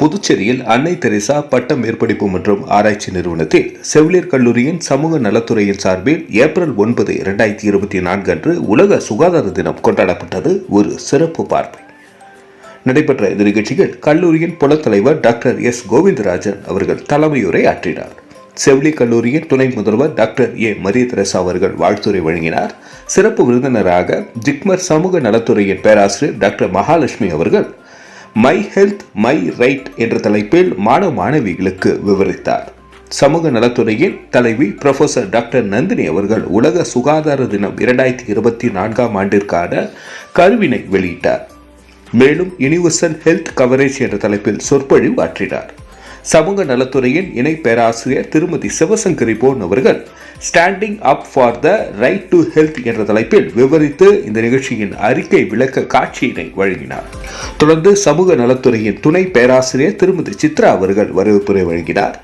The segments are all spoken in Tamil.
புதுச்சேரியில் அன்னை தெரேசா பட்ட மேற்படிப்பு மற்றும் ஆராய்ச்சி நிறுவனத்தில் செவிலியர் கல்லூரியின் சமூக நலத்துறையின் சார்பில் ஏப்ரல் ஒன்பது இரண்டாயிரத்தி இருபத்தி நான்கு அன்று உலக சுகாதார தினம் கொண்டாடப்பட்டது ஒரு சிறப்பு பார்வை. நடைபெற்ற இந்த நிகழ்ச்சியில் கல்லூரியின் புலத்தலைவர் டாக்டர் எஸ் கோவிந்தராஜன் அவர்கள் தலைமையுரை ஆற்றினார். செவிலி கல்லூரியின் துணை முதல்வர் டாக்டர் ஏ மரிய தெரசா அவர்கள் வாழ்த்துரை வழங்கினார். சிறப்பு விருந்தினராக ஜிக்மர் சமூக நலத்துறையின் பேராசிரியர் டாக்டர் மகாலட்சுமி அவர்கள் மை ஹெல்த் மை ரைட் என்ற தலைப்பில் மாணவ மாணவிகளுக்கு விவரித்தார். சமூக நலத்துறையின் தலைவி புரொஃபசர் டாக்டர் நந்தினி அவர்கள் உலக சுகாதார தினம் இரண்டாயிரத்தி இருபத்தி நான்காம் ஆண்டிற்கான கருவினை வெளியிட்டார். மேலும் யூனிவர்சல் ஹெல்த் கவரேஜ் என்ற தலைப்பில் சொற்பொழிவு ஆற்றினார். சமூக நலத்துறையின் இணை பேராசிரியர் திருமதி சிவசங்கரி போன் அவர்கள். Standing up for the right to health என்ற தலைப்பில் விவரித்து இந்த நிகழ்ச்சியின் அறிக்கை விளக்க காட்சியினை வழங்கினார். தொடர்ந்து சமூக நலத்துறையின் துணை பேராசிரியர் திருமதி சித்ரா அவர்கள் வரவேற்புரை வழங்கினார்.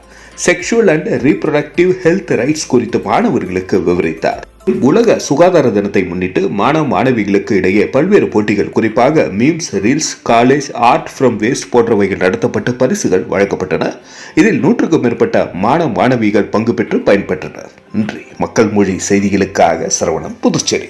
Sexual and reproductive health rights குறித்து மாணவர்களுக்கு விவரித்தார். உலக சுகாதார தினத்தை முன்னிட்டு மாணவ மாணவிகளுக்கு இடையே பல்வேறு போட்டிகள் குறிப்பாக memes reels college art from waste போன்றவைகள் நடத்தப்பட்டு பரிசுகள் வழங்கப்பட்டன. இதில் நூற்றுக்கும் மேற்பட்ட மாணவ மாணவிகள் பங்கு பெற்று பயன்பெற்றனர். நன்றி மக்கள் மொழி செய்திகளுக்காக சரவணம் புதுச்சேரி.